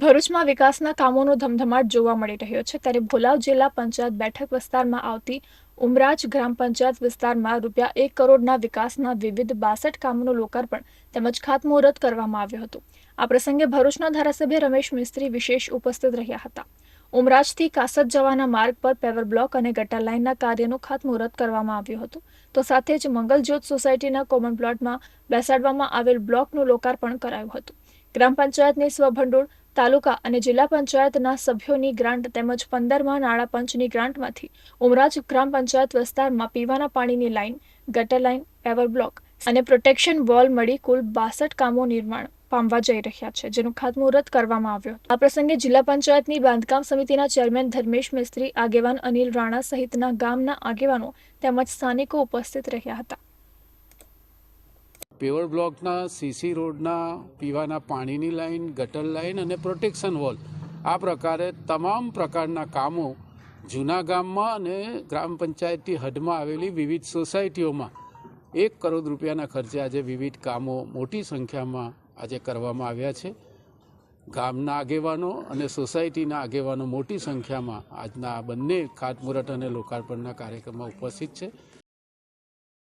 ભરૂચમાં વિકાસના કામોનો ધમધમાટ જોવા મળી રહ્યો છે. ત્યારે ભોલાવ જિલ્લા પંચાયત બેઠક વિસ્તારમાં આવતી ઉમરાજ ગ્રામ પંચાયત વિસ્તારમાં રૂપિયા એક કરોડના વિકાસના વિવિધ બાસઠ કામોનું લોકાર્પણ તેમજ ખાતમુહૂર્ત કરવામાં આવ્યું હતું. આ પ્રસંગે ભરૂચના ધારાસભ્ય રમેશ મિસ્ત્રી વિશેષ ઉપસ્થિત રહ્યા હતા. ઉમરાજથી કાસદ જવાના માર્ગ પર પેવર બ્લોક અને ગટર લાઇનના કાર્યનું ખાતમુહૂર્ત કરવામાં આવ્યું હતું. તો સાથે જ મંગલજ્યોત સોસાયટીના કોમન પ્લોટમાં બેસાડવામાં આવેલ બ્લોકનું લોકાર્પણ કરાયું હતું. ગ્રામ પંચાયતની સ્વભંડોળ તાલુકા અને જિલ્લા પંચાયતના સભ્યોની ગ્રાન્ટ તેમજ પંદરમાં નાણાં પંચની ગ્રાન્ટમાંથી ઉમરાજ ગ્રામ પંચાયત વિસ્તારમાં પીવાના પાણીની લાઇન, ગટર લાઇન પેવર બ્લોક અને પ્રોટેક્શન વોલ મળી કુલ બાસઠ કામો નિર્માણ પામવા જઈ રહ્યા છે, જેનું ખાતમુહૂર્ત કરવામાં આવ્યું આ પ્રસંગે જિલ્લા પંચાયતની બાંધકામ સમિતિના ચેરમેન ધર્મેશ મિસ્ત્રી, આગેવાન અનિલ રાણા સહિતના ગામના આગેવાનો તેમજ સ્થાનિકો ઉપસ્થિત રહ્યા હતા. પેવર બ્લોકના, સીસી રોડના, પીવાના પાણીની લાઇન ગટર લાઈન અને પ્રોટેક્શન વોલ. આ પ્રકારે તમામ પ્રકારના કામો જૂના ગામમાં અને ગ્રામ પંચાયતની હદમાં આવેલી વિવિધ સોસાયટીઓમાં. એક કરોડ રૂપિયાના ખર્ચે આજે વિવિધ કામો મોટી સંખ્યામાં આજે કરવામાં આવ્યા છે. ગામના આગેવાનો અને સોસાયટીના આગેવાનો મોટી સંખ્યામાં આજના બંને ખાતમુહૂર્ત અને લોકાર્પણના કાર્યક્રમમાં ઉપસ્થિત છે.